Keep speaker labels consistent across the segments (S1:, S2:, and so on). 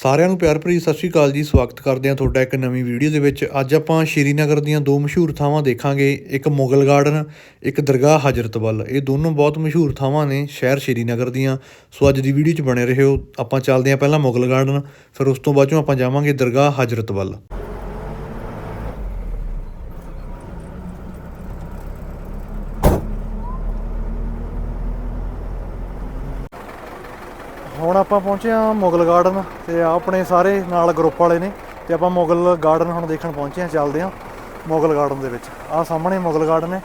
S1: ਸਾਰਿਆਂ ਨੂੰ ਪਿਆਰ ਭਰੀ ਸਤਿ ਸ਼੍ਰੀ ਅਕਾਲ ਜੀ, ਸਵਾਗਤ ਕਰਦੇ ਹਾਂ ਤੁਹਾਡਾ ਇੱਕ ਨਵੀਂ ਵੀਡੀਓ ਦੇ ਵਿੱਚ। ਅੱਜ ਆਪਾਂ ਸ਼੍ਰੀਨਗਰ ਦੀਆਂ ਦੋ ਮਸ਼ਹੂਰ ਥਾਵਾਂ ਦੇਖਾਂਗੇ, ਇੱਕ ਮੁਗਲ ਗਾਰਡਨ, ਇੱਕ ਦਰਗਾਹ ਹਜਰਤ ਵੱਲ। ਇਹ ਦੋਨੋਂ ਬਹੁਤ ਮਸ਼ਹੂਰ ਥਾਵਾਂ ਨੇ ਸ਼ਹਿਰ ਸ਼੍ਰੀਨਗਰ ਦੀਆਂ। ਸੋ ਅੱਜ ਦੀ ਵੀਡੀਓ 'ਚ ਬਣੇ ਰਹੋ। ਆਪਾਂ ਚੱਲਦੇ ਹਾਂ ਪਹਿਲਾਂ ਮੁਗਲ ਗਾਰਡਨ, ਫਿਰ ਉਸ ਤੋਂ ਬਾਅਦ 'ਚੋਂ ਆਪਾਂ ਜਾਵਾਂਗੇ ਦਰਗਾਹ ਹਜਰਤ ਹੁਣ ਆਪਾਂ ਪਹੁੰਚੇ ਆ ਮੁਗਲ ਗਾਰਡਨ ਤੇ ਆਪਣੇ ਸਾਰੇ ਨਾਲ ਗਰੁੱਪ ਵਾਲੇ ਨੇ ਤੇ ਆਪਾਂ ਮੁਗਲ ਗਾਰਡਨ ਹੁਣ ਦੇਖਣ ਪਹੁੰਚੇ ਆ ਚੱਲਦੇ ਆ ਮੁਗਲ ਗਾਰਡਨ ਦੇ ਵਿੱਚ। ਆਹ ਸਾਹਮਣੇ ਮੁਗਲ ਗਾਰਡਨ ਹੈ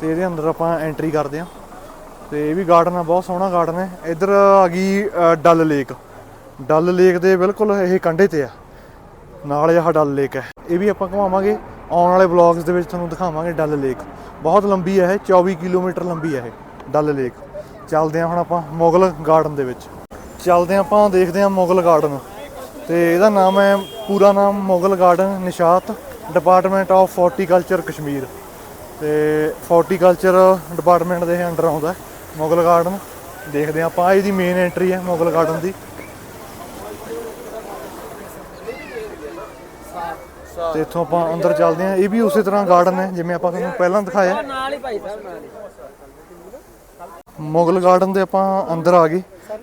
S1: ਤੇ ਇਹਦੇ ਅੰਦਰ ਆਪਾਂ ਐਂਟਰੀ ਕਰਦੇ ਆ ਤੇ ਇਹ ਵੀ ਗਾਰਡਨ ਆ, ਬਹੁਤ ਸੋਹਣਾ ਗਾਰਡਨ ਹੈ। ਇੱਧਰ ਆ ਗਈ ਡਲ ਲੇਕ ਡਲ ਲੇਕ ਦੇ ਬਿਲਕੁਲ ਇਹ ਕੰਢੇ ਤੇ ਆ। ਨਾਲ ਇਹ ਡਲ ਲੇਕ ਹੈ। ਇਹ ਵੀ ਆਪਾਂ ਘੁਮਾਵਾਂਗੇ। ਆਉਣ ਵਾਲੇ ਵਲੌਗਸ ਦੇ ਵਿੱਚ ਤੁਹਾਨੂੰ ਦਿਖਾਵਾਂਗੇ ਡਲ ਲੇਕ ਬਹੁਤ ਲੰਬੀ ਹੈ ਇਹ 24 ਕਿਲੋਮੀਟਰ ਲੰਬੀ ਹੈ ਇਹ ਡਲ ਲੇਕ ਚੱਲਦੇ ਆ ਹੁਣ ਆਪਾਂ ਮੁਗਲ ਗਾਰਡਨ ਦੇ ਵਿੱਚ। ਚੱਲਦੇ ਹਾਂ ਆਪਾਂ, ਦੇਖਦੇ ਹਾਂ ਮੁਗਲ ਗਾਰਡਨ ਤੇ ਇਹਦਾ ਨਾਮ ਹੈ, ਪੂਰਾ ਨਾਮ Mughal garden Nishat department of horticulture Kashmir. ਤੇ ਫੋਰਟੀਕਲਚਰ ਡਿਪਾਰਟਮੈਂਟ ਦੇ ਅੰਡਰ ਆਉਂਦਾ ਮੁਗਲ ਗਾਰਡਨ ਦੇਖਦੇ ਹਾਂ ਆਪਾਂ ਇਹਦੀ ਮੇਨ ਐਂਟਰੀ ਹੈ ਮੁਗਲ ਗਾਰਡਨ ਦੀ। ਤੇ ਇੱਥੋਂ ਆਪਾਂ ਅੰਦਰ ਚੱਲਦੇ ਹਾਂ। ਇਹ ਵੀ ਉਸੇ ਤਰ੍ਹਾਂ ਗਾਰਡਨ ਹੈ, ਜਿਵੇਂ ਆਪਾਂ ਤੁਹਾਨੂੰ ਪਹਿਲਾਂ ਦਿਖਾਇਆ।
S2: ਨਾਲ ਹੀ ਭਾਈ ਸਾਹਿਬ ਨਾਲ ਹੀ
S1: ਮੁਗਲ ਗਾਰਡਨ ਦੇ ਆਪਾਂ ਅੰਦਰ ਆ ਗਏ।